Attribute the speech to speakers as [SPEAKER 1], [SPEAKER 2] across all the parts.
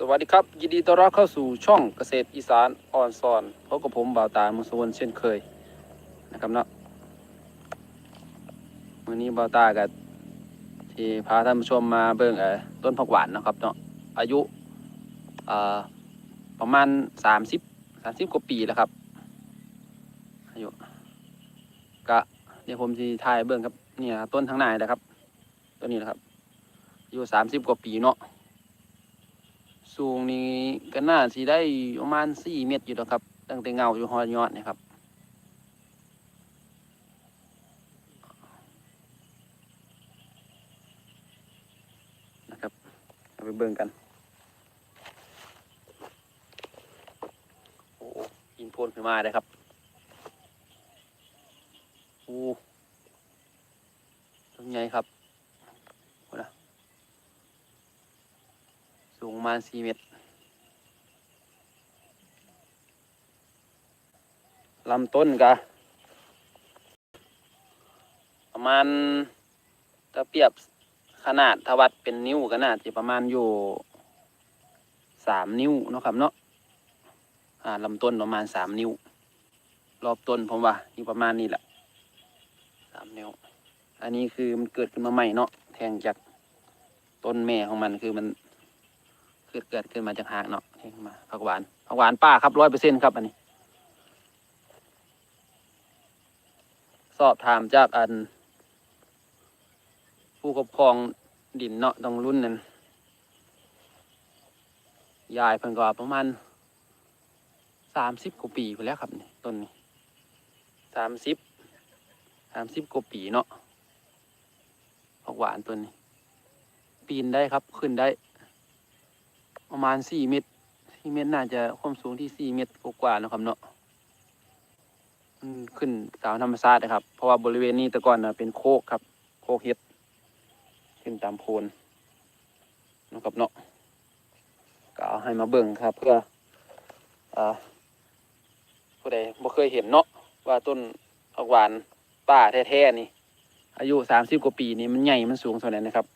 [SPEAKER 1] สวัสดีครับ ยินดีต้อนรับเข้าสู่ช่องเกษตรอีสานออนซอนพบกับผมบ่าวตามุสวนเช่นเคยนะครับเนาะวันนี้บ่าวตากับที่พาท่านผู้ชมมาเบิ่งเออต้นผักหวานนะครับเนาะอายุเอ่อประมาณสามสิบสามสิบกว่าปีแล้วครับอายุก็เดี๋ยวผมจะถ่ายเบิ่งครับเนี่ยต้นทางไหนนะครับต้นนี้นะครับอายุสามสิบกว่าปีเนาะ สูงนี่ก็น่าสิได้ประมาณสี่เมตรอยู่แล้วครับ ตั้งแต่เงาอยู่หอยอดนี่ครับ นะครับเอาไปเบิ่งกันโอ้ยินโพนขึ้นมาเลยครับโอ้ต้นใหญ่ครับโอ้นะ สูงประมาณสี่เมตรลำต้นก็ประมาณถ้าเปรียบขนาดทวัดเป็นนิ้วก็น่าจะประมาณอยู่สามนิ้วเนาะครับเนาะอ่าลำต้นประมาณสามนิ้ว รอบต้นผมว่าอยู่ประมาณนี้แหละสามนิ้ว อันนี้คือมันเกิดขึ้นมาใหม่เนาะแทงจากต้นแม่ของมันคือมัน เกิดเกิดขึ้นมาจากหางเนาะเองมาผักหวานผักหวานป้าครับร้อยเปอร์เซ็นต์ครับอันนี้ สอบถามจากอัน ผู้ครอบครองดินเนาะตรงรุ่นนั้นยายเพิ่นก็ว่าประมาณสามสิบกว่าปีไปแล้วครับนี่ต้นนี้สามสิบสามสิบกว่าปีเนาะผักหวานต้นนี้ ปีนได้ครับขึ้นได้ ประมาณสี่เมตรสี่เมตรน่าจะความสูงที่สี่เมตรกว่าๆนะครับเนาะมันขึ้นตามธรรมชาตินะครับ เพราะว่าบริเวณนี้แต่ก่อนนะเป็นโคกครับ โคกเฮ็ดขึ้นตามโพนนะครับเนาะก็เอาให้มาเบิ่งครับ เพื่ออผู้ใดบ่เคยเห็นเนาะว่าต้นผักหวานป่าแท้ๆนี่ อายุสามสิบกว่าปีนี่มันใหญ่มันสูงเท่าไหร่นะครับ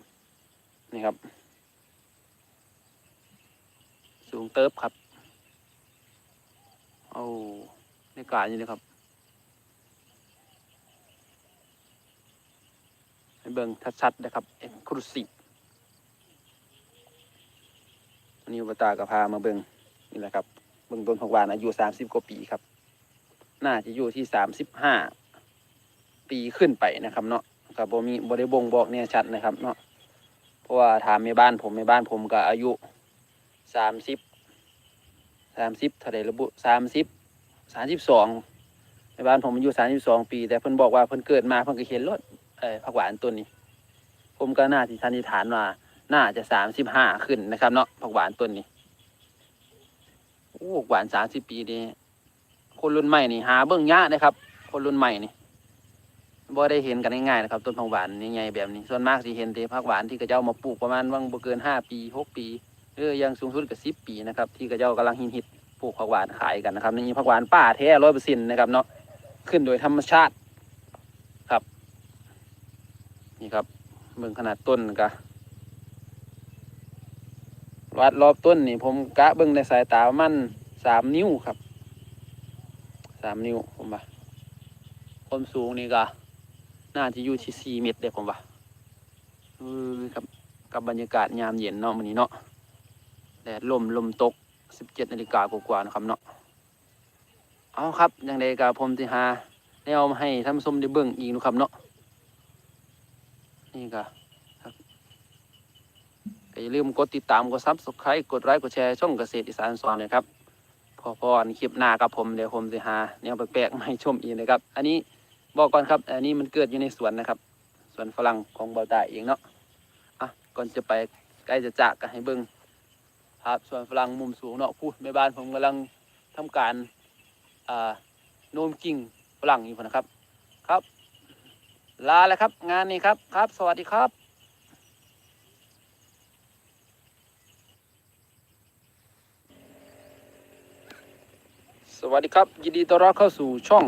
[SPEAKER 1] นี่ครับ สู งเติบครับเอาในกาอยู่เลยครับให้เบิ่งชัดๆนะครับเอ็กคลูซีฟอันนี้อุปตากระพามาเบิ่งนี่แหละครับเบิ่งต้นผักหวานอายุสามสิบกว่าปีครับ น่าจะอยู่ที่สามสิบห้าปีขึ้นไปนะครับ เนาะกับบมีบ่ได้บ่งบอกเนี่ยชัดนะครับ เนาะเพราะว่าถามแม่บ้านผมแม่บ้านผมก็อายุสามสิบ สามสิบเท่าไรระบุสามสิบสามสิบสองในบ้านผมอายุสามสิบสองปี แต่เพิ่นบอกว่าเพิ่นเกิดมาเพิ่นก็เห็นรถเอ่อผักหวานต้นนี้ ผมก็น่าที่สันนิฐานว่าน่าจะสามสิบห้าขึ้นนะครับเนาะผักหวานต้นนี้โอ้หวานสามสิบปีนี่คนรุ่นใหม่นี่หาเบิ่งยากนะครับ คนรุ่นใหม่นี่บ่ได้เห็นกันง่ายๆนะครับ ต้นผักหวานใหญ่ๆแบบนี้ ส่วนมากสิเห็นแต่ผักหวานที่กระเจ้ามาปลูกประมาณว่างบ่เกินห้าปีหกปี เออยังสูงสุดกับสิบปีนะครับ ที่กระเจ้ากำลังฮิตฮิตปลูกผักหวานขายกันนะครับนี่ผักหวานป่าแท้ร้อยเปอร์เซ็นต์นะครับเนาะขึ้นโดยธรรมชาติครับ นี่ครับเบิ่งขนาดต้นกะวัดรอบต้นนี่ผมกะเบิ่งในสายตามันสามนิ้วครับสามนิ้วผมว่าความสูงนี่ก็น่าจะอยู่ที่สี่เมตรเลยผมว่าเออครับกับบรรยากาศยามเย็นเนาะมันนี้เนาะ แดดลมลมตกสิบเจ็ดนาฬิกากว่าๆนะครับเนาะเอาครับอย่างใดกับผมสิหาแนวมาให้ท่านผู้ชมได้เบิ่งอีกนะครับเนาะนี่ก็ก็อย่าลืมกดติดตามกดซับสไครต์กดไลค์กดแชร์ช่องเกษตรอีสานสอนเลยครับพอพอในคลิปหน้ากับผมเดี๋ยวผมสิหาแนวแปลกๆมาให้ชมอีกนะครับ อันนี้บอกก่อนครับ อันนี้มันเกิดอยู่ในสวนนะครับสวนฝรั่งของเบาตาเองเนาะอะก่อนจะไปใกล้จะจากกันให้เบิ่ง ครับส่วนฝรั่งมุมสูงเนาะพูดแม่บ้านผมกำลังทำการอ่าโน้มกิ่งฝรั่งอยู่นะครับ ครับ ลาแล้วครับ งานนี้ครับครับ สวัสดีครับสวัสดีครับ ยินดีต้อนรับเข้าสู่ช่อง